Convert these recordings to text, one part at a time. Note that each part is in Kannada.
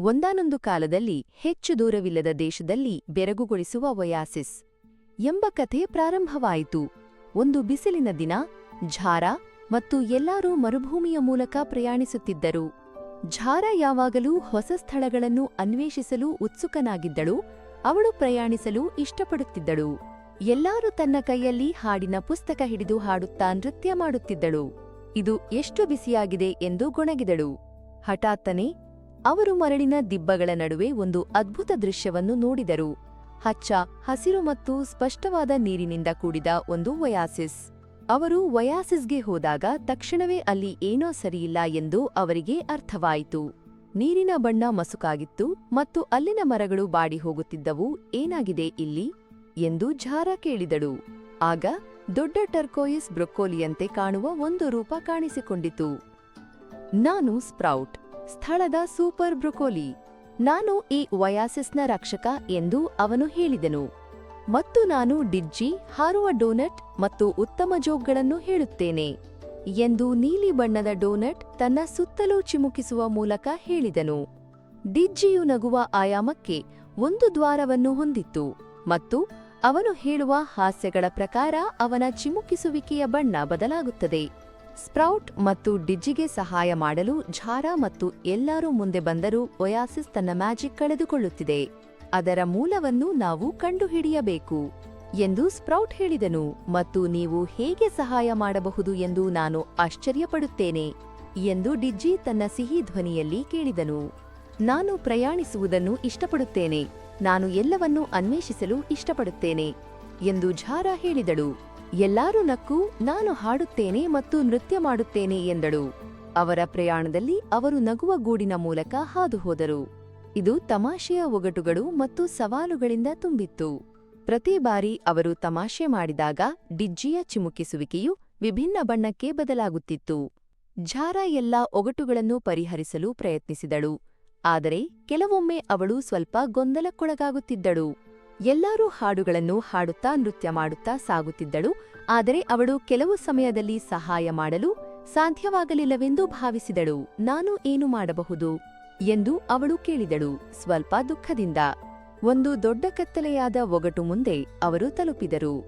ಒಂದಾನೊಂದು ಕಾಲದಲ್ಲಿ ಹೆಚ್ಚು ದೂರವಿಲ್ಲದ ದೇಶದಲ್ಲಿ ಬೆರಗುಗೊಳಿಸುವ ಒಯಾಸಿಸ್ ಎಂಬ ಕಥೆ ಪ್ರಾರಂಭವಾಯಿತು. ಒಂದು ಬಿಸಿಲಿನ ದಿನ ಝಾರ ಮತ್ತು ಎಲ್ಲರೂ ಮರುಭೂಮಿಯ ಮೂಲಕ ಪ್ರಯಾಣಿಸುತ್ತಿದ್ದರು. ಝಾರ ಯಾವಾಗಲೂ ಹೊಸ ಸ್ಥಳಗಳನ್ನು ಅನ್ವೇಷಿಸಲು ಉತ್ಸುಕನಾಗಿದ್ದಳು, ಅವಳು ಪ್ರಯಾಣಿಸಲು ಇಷ್ಟಪಡುತ್ತಿದ್ದಳು. ಎಲ್ಲರೂ ತನ್ನ ಕೈಯಲ್ಲಿ ಹಾಡಿನ ಪುಸ್ತಕ ಹಿಡಿದು ಹಾಡುತ್ತಾ ನೃತ್ಯ ಮಾಡುತ್ತಿದ್ದಳು. ಇದು ಎಷ್ಟು ಬಿಸಿಯಾಗಿದೆ ಎಂದು ಗೊಣಗಿದಳು. ಹಠಾತ್ತನೆ ಅವರು ಮರಳಿನ ದಿಬ್ಬಗಳ ನಡುವೆ ಒಂದು ಅದ್ಭುತ ದೃಶ್ಯವನ್ನು ನೋಡಿದರು. ಹಚ್ಚ, ಹಸಿರು ಮತ್ತು ಸ್ಪಷ್ಟವಾದ ನೀರಿನಿಂದ ಕೂಡಿದ ಒಂದು ವಯಾಸಿಸ್. ಅವರು ವಯಾಸಿಸ್ಗೆ ಹೋದಾಗ ತಕ್ಷಣವೇ ಅಲ್ಲಿ ಏನೋ ಸರಿಯಿಲ್ಲ ಎಂದು ಅವರಿಗೆ ಅರ್ಥವಾಯಿತು. ನೀರಿನ ಬಣ್ಣ ಮಸುಕಾಗಿತ್ತು ಮತ್ತು ಅಲ್ಲಿನ ಮರಗಳು ಬಾಡಿ ಹೋಗುತ್ತಿದ್ದವು, ಏನಾಗಿದೆ ಇಲ್ಲಿ? ಎಂದು ಝಾರ ಕೇಳಿದಳು. ಆಗ ದೊಡ್ಡ ಟರ್ಕೋಯಿಸ್ ಬ್ರೊಕ್ಕೋಲಿಯಂತೆ ಕಾಣುವ ಒಂದು ರೂಪ ಕಾಣಿಸಿಕೊಂಡಿತು. ನಾನು ಸ್ಪ್ರೌಟ್. ಸ್ಥಳದ ಸೂಪರ್ ಬ್ರೊಕೋಲಿ. ನಾನು ಈ ವಯಾಸಿಸ್ನ ರಕ್ಷಕ ಎಂದು ಅವನು ಹೇಳಿದನು. ಮತ್ತು ನಾನು ಡಿಜ್ಜಿ, ಹಾರುವ ಡೋನಟ್ ಮತ್ತು ಉತ್ತಮ ಜೋಕ್ಗಳನ್ನು ಹೇಳುತ್ತೇನೆ ಎಂದು ನೀಲಿ ಬಣ್ಣದ ಡೋನಟ್ ತನ್ನ ಸುತ್ತಲೂ ಚಿಮುಕಿಸುವ ಮೂಲಕ ಹೇಳಿದನು. ಡಿಜ್ಜಿಯು ನಗುವ ಆಯಾಮಕ್ಕೆ ಒಂದು ದ್ವಾರವನ್ನು ಹೊಂದಿತ್ತು ಮತ್ತು ಅವನು ಹೇಳುವ ಹಾಸ್ಯಗಳ ಪ್ರಕಾರ ಅವನ ಚಿಮುಕಿಸುವಿಕೆಯ ಬಣ್ಣ ಬದಲಾಗುತ್ತದೆ. ಸ್ಪ್ರೌಟ್ ಮತ್ತು ಡಿಜ್ಜಿಗೆ ಸಹಾಯ ಮಾಡಲು ಝಾರಾ ಮತ್ತು ಎಲ್ಲರೂ ಮುಂದೆ ಬಂದರೂ ಒಯಾಸಿಸ್ ತನ್ನ ಮ್ಯಾಜಿಕ್ ಕಳೆದುಕೊಳ್ಳುತ್ತಿದೆ. ಅದರ ಮೂಲವನ್ನು ನಾವು ಕಂಡುಹಿಡಿಯಬೇಕು ಎಂದು ಸ್ಪ್ರೌಟ್ ಹೇಳಿದನು ಮತ್ತು ನೀವು ಹೇಗೆ ಸಹಾಯ ಮಾಡಬಹುದು ಎಂದು ನಾನು ಆಶ್ಚರ್ಯಪಡುತ್ತೇನೆ ಎಂದು ಡಿಜ್ಜಿ ತನ್ನ ಸಿಹಿ ಧ್ವನಿಯಲ್ಲಿ ಕೇಳಿದನು. ನಾನು ಪ್ರಯಾಣಿಸುವುದನ್ನು ಇಷ್ಟಪಡುತ್ತೇನೆ, ನಾನು ಎಲ್ಲವನ್ನೂ ಅನ್ವೇಷಿಸಲು ಇಷ್ಟಪಡುತ್ತೇನೆ ಎಂದು ಝಾರಾ ಹೇಳಿದಳು. ಎಲ್ಲರೂ ನಕ್ಕು, ನಾನು ಹಾಡುತ್ತೇನೆ ಮತ್ತು ನೃತ್ಯ ಮಾಡುತ್ತೇನೆ ಎಂದಳು. ಅವರ ಪ್ರಯಾಣದಲ್ಲಿ ಅವರು ನಗುವ ಗೂಡಿನ ಮೂಲಕ ಹಾದುಹೋದರು ಇದು ತಮಾಷೆಯ ಒಗಟುಗಳು ಮತ್ತು ಸವಾಲುಗಳಿಂದ ತುಂಬಿತ್ತು. ಪ್ರತಿ ಬಾರಿ ಅವರು ತಮಾಷೆ ಮಾಡಿದಾಗ ಡಿಜ್ಜಿಯ ಚಿಮುಕಿಸುವಿಕೆಯು ವಿಭಿನ್ನ ಬಣ್ಣಕ್ಕೆ ಬದಲಾಗುತ್ತಿತ್ತು. ಝಾರ ಎಲ್ಲ ಒಗಟುಗಳನ್ನು ಪರಿಹರಿಸಲು ಪ್ರಯತ್ನಿಸಿದಳು. ಆದರೆ ಕೆಲವೊಮ್ಮೆ ಅವಳು ಸ್ವಲ್ಪ ಗೊಂದಲಕ್ಕೊಳಗಾಗುತ್ತಿದ್ದಳು. ಎಲ್ಲರೂ ಹಾಡುಗಳನ್ನು ಹಾಡುತ್ತಾ ನೃತ್ಯ ಮಾಡುತ್ತಾ ಸಾಗುತ್ತಿದ್ದಳು. ಆದರೆ ಅವಳು ಕೆಲವು ಸಮಯದಲ್ಲಿ ಸಹಾಯ ಮಾಡಲು ಸಾಧ್ಯವಾಗಲಿಲ್ಲವೆಂದು ಭಾವಿಸಿದಳು. ನಾನು ಏನು ಮಾಡಬಹುದು? ಎಂದು ಅವಳು ಕೇಳಿದಳು. ಸ್ವಲ್ಪ ದುಃಖದಿಂದ. ಒಂದು ದೊಡ್ಡ ಕತ್ತಲೆಯಾದ ಒಗಟು ಮುಂದೆ ಅವರು ತಲುಪಿದರು.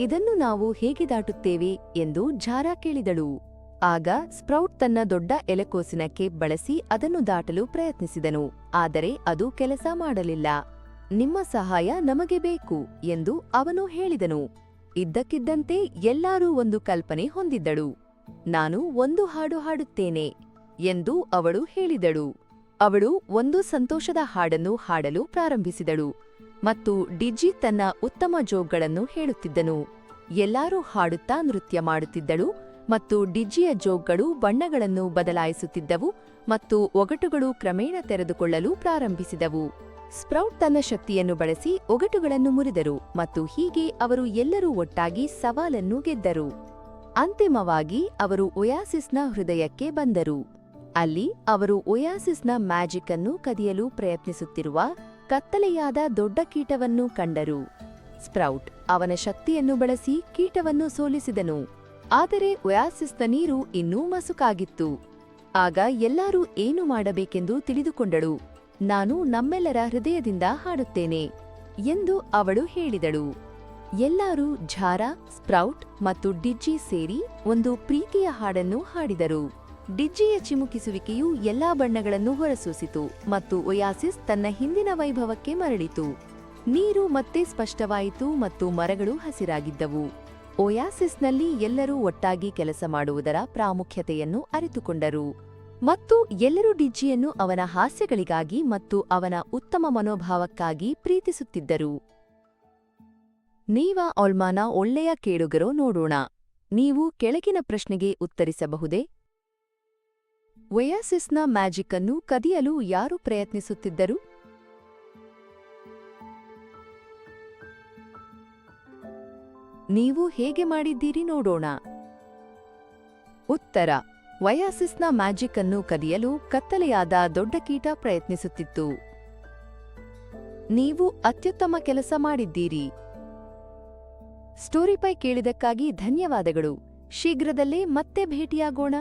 ಇದನ್ನು ನಾವು ಹೇಗೆ ದಾಟುತ್ತೇವೆ? ಎಂದು ಝಾರಾ ಕೇಳಿದಳು. ಆಗ ಸ್ಪ್ರೌಟ್ ತನ್ನ ದೊಡ್ಡ ಎಲೆಕೋಸಿನ ಕೇಪ್ ಬಳಸಿ ಅದನ್ನು ದಾಟಲು ಪ್ರಯತ್ನಿಸಿದನು. ಆದರೆ ಅದು ಕೆಲಸ ಮಾಡಲಿಲ್ಲ. ನಿಮ್ಮ ಸಹಾಯ ನಮಗೆ ಬೇಕು ಎಂದು ಅವನು ಹೇಳಿದನು. ಇದ್ದಕ್ಕಿದ್ದಂತೆ ಎಲ್ಲರೂ ಒಂದು ಕಲ್ಪನೆ ಹೊಂದಿದ್ದಳು. ನಾನು ಒಂದು ಹಾಡು ಹಾಡುತ್ತೇನೆ ಎಂದು ಅವಳು ಹೇಳಿದಳು. ಅವಳು ಒಂದು ಸಂತೋಷದ ಹಾಡನ್ನು ಹಾಡಲು ಪ್ರಾರಂಭಿಸಿದಳು ಮತ್ತು ಡಿಜಿ ತನ್ನ ಉತ್ತಮ ಜೋಗ್ಗಳನ್ನು ಹೇಳುತ್ತಿದ್ದನು. ಎಲ್ಲರೂ ಹಾಡುತ್ತಾ ನೃತ್ಯ ಮಾಡುತ್ತಿದ್ದಳು ಮತ್ತು ಡಿಜ್ಜಿಯ ಜೋಗ್ಗಳು ಬಣ್ಣಗಳನ್ನು ಬದಲಾಯಿಸುತ್ತಿದ್ದವು ಮತ್ತು ಒಗಟುಗಳು ಕ್ರಮೇಣ ತೆರೆದುಕೊಳ್ಳಲು ಪ್ರಾರಂಭಿಸಿದವು. ಸ್ಪ್ರೌಟ್ ತನ್ನ ಶಕ್ತಿಯನ್ನು ಬಳಸಿ ಒಗಟುಗಳನ್ನು ಮುರಿದರು ಮತ್ತು ಹೀಗೆ ಅವರು ಎಲ್ಲರೂ ಒಟ್ಟಾಗಿ ಸವಾಲನ್ನು ಗೆದ್ದರು. ಅಂತಿಮವಾಗಿ ಅವರು ಒಯಾಸಿಸ್ನ ಹೃದಯಕ್ಕೆ ಬಂದರು. ಅಲ್ಲಿ ಅವರು ಒಯಾಸಿಸ್ನ ಮ್ಯಾಜಿಕ್ ಅನ್ನು ಕದಿಯಲು ಪ್ರಯತ್ನಿಸುತ್ತಿರುವ ಕತ್ತಲೆಯಾದ ದೊಡ್ಡ ಕೀಟವನ್ನು ಕಂಡರು. ಸ್ಪ್ರೌಟ್ ಅವನ ಶಕ್ತಿಯನ್ನು ಬಳಸಿ ಕೀಟವನ್ನು ಸೋಲಿಸಿದನು. ಆದರೆ ಒಯಾಸಿಸ್ನ ನೀರು ಇನ್ನೂ ಮಸುಕಾಗಿತ್ತು. ಆಗ ಎಲ್ಲರೂ ಏನು ಮಾಡಬೇಕೆಂದು ತಿಳಿದುಕೊಂಡಳು ನಾನು ನಮ್ಮೆಲ್ಲರ ಹೃದಯದಿಂದ ಹಾಡುತ್ತೇನೆ ಎಂದು ಅವಳು ಹೇಳಿದಳು. ಎಲ್ಲರೂ ಝಾರಾ, ಸ್ಪ್ರೌಟ್ ಮತ್ತು ಡಿಜ್ಜಿ ಸೇರಿ ಒಂದು ಪ್ರೀತಿಯ ಹಾಡನ್ನು ಹಾಡಿದರು. ಡಿಜ್ಜಿಯ ಚಿಮುಕಿಸುವಿಕೆಯು ಎಲ್ಲಾ ಬಣ್ಣಗಳನ್ನು ಹೊರಸೂಸಿತು ಮತ್ತು ಒಯಾಸಿಸ್ ತನ್ನ ಹಿಂದಿನ ವೈಭವಕ್ಕೆ ಮರಳಿತು. ನೀರು ಮತ್ತೆ ಸ್ಪಷ್ಟವಾಯಿತು ಮತ್ತು ಮರಗಳು ಹಸಿರಾಗಿದ್ದವು. ಒಯಾಸಿಸ್ನಲ್ಲಿ ಎಲ್ಲರೂ ಒಟ್ಟಾಗಿ ಕೆಲಸ ಮಾಡುವುದರ ಪ್ರಾಮುಖ್ಯತೆಯನ್ನು ಅರಿತುಕೊಂಡರು. ಮತ್ತು ಎಲ್ಲರೂ ಡಿಜ್ಜಿಯನ್ನು ಅವನ ಹಾಸ್ಯಗಳಿಗಾಗಿ ಮತ್ತು ಅವನ ಉತ್ತಮ ಮನೋಭಾವಕ್ಕಾಗಿ ಪ್ರೀತಿಸುತ್ತಿದ್ದರು. ನೀವ ಆಲ್ಮಾನ ಒಳ್ಳೆಯ ಕೇಳುಗರೋ ನೋಡೋಣ. ನೀವು ಕೆಳಗಿನ ಪ್ರಶ್ನೆಗೆ ಉತ್ತರಿಸಬಹುದೇ? ವಯಾಸಿಸ್ನ ಮ್ಯಾಜಿಕ್ ಅನ್ನು ಕದಿಯಲು ಯಾರು ಪ್ರಯತ್ನಿಸುತ್ತಿದ್ದರು? ನೀವು ಹೇಗೆ ಮಾಡಿದ್ದೀರಿ ನೋಡೋಣ. ಉತ್ತರ. ವಯಾಸಿಸ್ನ ಮ್ಯಾಜಿಕ್ ಅನ್ನು ಕದಿಯಲು ಕತ್ತಲೆಯಾದ ದೊಡ್ಡ ಕೀಟ ಪ್ರಯತ್ನಿಸುತ್ತಿತ್ತು. ನೀವು ಅತ್ಯುತ್ತಮ ಕೆಲಸ ಮಾಡಿದ್ದೀರಿ. ಸ್ಟೋರಿಪೈ ಕೇಳಿದಕ್ಕಾಗಿ ಧನ್ಯವಾದಗಳು. ಶೀಘ್ರದಲ್ಲೇ ಮತ್ತೆ ಭೇಟಿಯಾಗೋಣ.